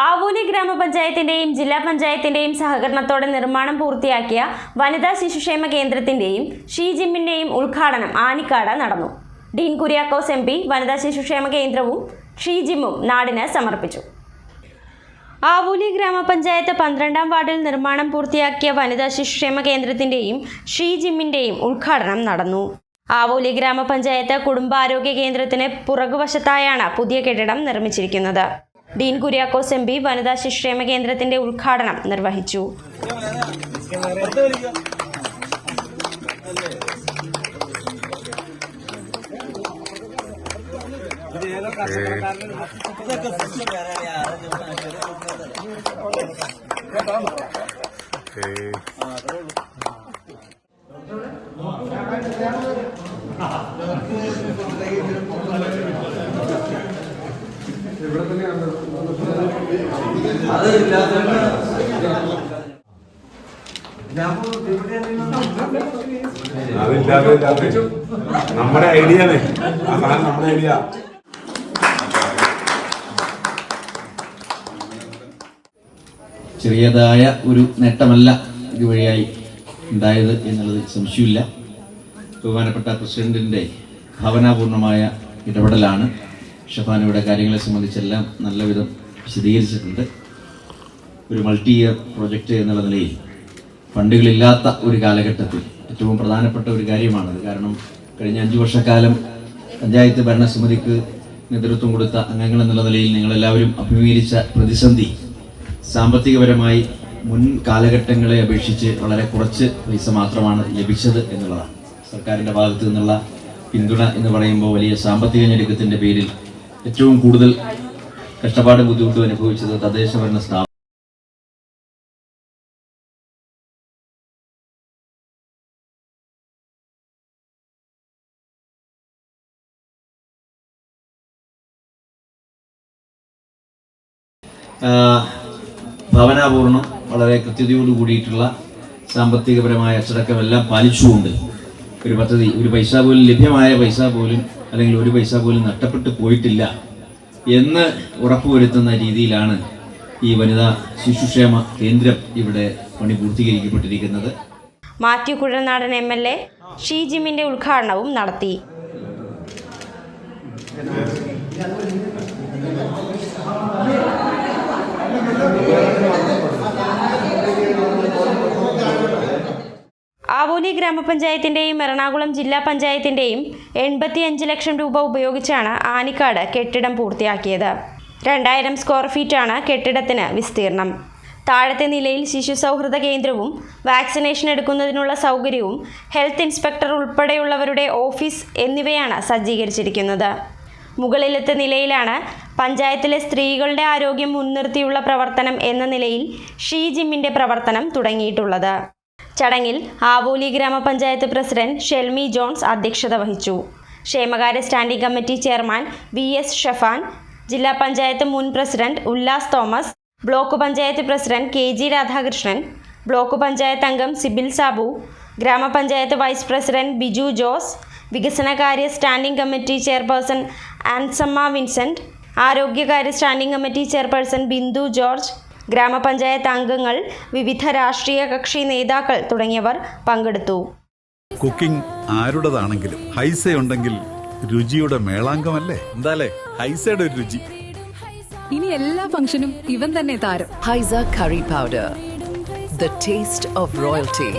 ആവൂലി ഗ്രാമപഞ്ചായത്തിന്റെയും ജില്ലാ പഞ്ചായത്തിന്റെയും സഹകരണത്തോടെ നിർമ്മാണം പൂർത്തിയാക്കിയ വനിതാ ശിശുക്ഷേമ കേന്ദ്രത്തിന്റെയും ഷീ ജിമ്മിന്റെയും ഉദ്ഘാടനം ആനിക്കാട് നടന്നു. ഡീൻ കുര്യാക്കോസ് എം പി വനിതാ ശിശുക്ഷേമ കേന്ദ്രവും ഷീ ജിമ്മും നാടിന് സമർപ്പിച്ചു. ആവൂലി ഗ്രാമപഞ്ചായത്ത് പന്ത്രണ്ടാം വാർഡിൽ നിർമ്മാണം പൂർത്തിയാക്കിയ വനിതാ ശിശുക്ഷേമ കേന്ദ്രത്തിന്റെയും ഷീ ജിമ്മിന്റെയും ഉദ്ഘാടനം നടന്നു. ആവൂലി ഗ്രാമപഞ്ചായത്ത് കുടുംബാരോഗ്യ കേന്ദ്രത്തിന് പുറകുവശത്തായാണ് പുതിയ കെട്ടിടം നിർമ്മിച്ചിരിക്കുന്നത്. ഡീൻ കുര്യാക്കോസ് എം പി വനിതാ ശിശുക്ഷേമ കേന്ദ്രത്തിന്റെ ഉദ്ഘാടനം നിർവഹിച്ചു. നമ്മുടെ ഐഡിയ ആണ് നമ്മുടെ ഐഡിയ. ചെറിയതായ ഒരു നേട്ടമല്ല ഇതുവഴിയായി ഉണ്ടായത് എന്നുള്ളത് സംശയമില്ല. ബഹുമാനപ്പെട്ട പ്രസിഡന്റിന്റെ ഭാവനാപൂർണമായ ഇടപെടലാണ് ഷഫാനയുടെ കാര്യങ്ങളെ സംബന്ധിച്ചെല്ലാം നല്ല വിധം വിശദീകരിച്ചിട്ടുണ്ട്. ഒരു മൾട്ടി ഇയർ പ്രൊജക്റ്റ് എന്നുള്ള നിലയിൽ ഫണ്ടുകളില്ലാത്ത ഒരു കാലഘട്ടത്തിൽ ഏറ്റവും പ്രധാനപ്പെട്ട ഒരു കാര്യമാണത്. കാരണം കഴിഞ്ഞ അഞ്ച് വർഷക്കാലം പഞ്ചായത്ത് ഭരണസമിതിക്ക് നേതൃത്വം കൊടുത്ത അംഗങ്ങൾ എന്നുള്ള നിലയിൽ നിങ്ങളെല്ലാവരും അഭിമുഖീകരിച്ച പ്രതിസന്ധി സാമ്പത്തികപരമായി മുൻ കാലഘട്ടങ്ങളെ അപേക്ഷിച്ച് വളരെ കുറച്ച് പൈസ മാത്രമാണ് ലഭിച്ചത് എന്നുള്ളതാണ്. സർക്കാരിന്റെ ഭാഗത്തു നിന്നുള്ള പിന്തുണ എന്ന് പറയുമ്പോൾ വലിയ സാമ്പത്തിക ഞെരുക്കത്തിന്റെ പേരിൽ ഏറ്റവും കൂടുതൽ കഷ്ടപ്പാടും ബുദ്ധിമുട്ടും അനുഭവിച്ചത് തദ്ദേശ ഭരണ സ്ഥാപനം ഭവനാപൂർണം വളരെ കൃത്യതയോട് കൂടിയിട്ടുള്ള സാമ്പത്തികപരമായ അച്ചടക്കമെല്ലാം പാലിച്ചുകൊണ്ട് ഒരു പദ്ധതി ഒരു പൈസ പോലും ലഭ്യമായ പൈസ പോലും അല്ലെങ്കിൽ ഒരു പൈസ പോലും നഷ്ടപ്പെട്ടു പോയിട്ടില്ല എന്ന് ഉറപ്പുവരുത്തുന്ന രീതിയിലാണ് ഈ വനിതാ ശിശുക്ഷേമ കേന്ദ്രം ഇവിടെ പണി പൂർത്തീകരിക്കപ്പെട്ടിരിക്കുന്നത്. Mathew Kuzhalnadan M L A ഷീജിമിന്റെ ഉദ്ഘാടനവും നടത്തി. ഗ്രാമപഞ്ചായത്തിന്റെയും എറണാകുളം ജില്ലാ പഞ്ചായത്തിന്റെയും എൺപത്തിയഞ്ച് ലക്ഷം രൂപ ഉപയോഗിച്ചാണ് ആനിക്കാട് കെട്ടിടം പൂർത്തിയാക്കിയത്. രണ്ടായിരം സ്ക്വയർ ഫീറ്റാണ് കെട്ടിടത്തിന് വിസ്തീർണം. താഴത്തെ നിലയിൽ ശിശു സൗഹൃദ കേന്ദ്രവും വാക്സിനേഷൻ എടുക്കുന്നതിനുള്ള സൗകര്യവും ഹെൽത്ത് ഇൻസ്പെക്ടർ ഉൾപ്പെടെയുള്ളവരുടെ ഓഫീസ് എന്നിവയാണ് സജ്ജീകരിച്ചിരിക്കുന്നത്. മുകളിലത്തെ നിലയിലാണ് പഞ്ചായത്തിലെ സ്ത്രീകളുടെ ആരോഗ്യം മുൻനിർത്തിയുള്ള പ്രവർത്തനം എന്ന നിലയിൽ ഷീ ജിമ്മിന്റെ പ്രവർത്തനം തുടങ്ങിയിട്ടുള്ളത്. ചടങ്ങിൽ ആവൂലി ഗ്രാമപഞ്ചായത്ത് പ്രസിഡന്റ് ഷെൽമി ജോൺസ് അധ്യക്ഷത വഹിച്ചു. ക്ഷേമകാര്യ standing committee chairman V S Shafan ജില്ലാ പഞ്ചായത്ത് മുൻ president Ullas Thomas block panchayat president K G Radhakrishnan block panchayat അംഗം സിബിൽ സാബു ഗ്രാമപഞ്ചായത്ത് വൈസ് പ്രസിഡന്റ് ബിജു ജോസ് വികസനകാര്യ standing committee chairperson Ansamma Vincent ആരോഗ്യകാര്യ standing committee chairperson Bindu George ഗ്രാമപഞ്ചായത്ത് അംഗങ്ങൾ വിവിധ രാഷ്ട്രീയ കക്ഷി നേതാക്കൾ തുടങ്ങിയവർ പങ്കെടുത്തു. കുക്കിംഗ് ആരുടേതാണെങ്കിലും ഹൈസ ഉണ്ടെങ്കിൽ രുചിയുടെ മേളാങ്കമല്ലേ? എന്താലേ? ഹൈസയുടെ ഒരു രുചി. ഇനി എല്ലാ ഫംഗ്ഷനും ഇവൻ തന്നെ താരം. Haisa curry powder the taste of royalty.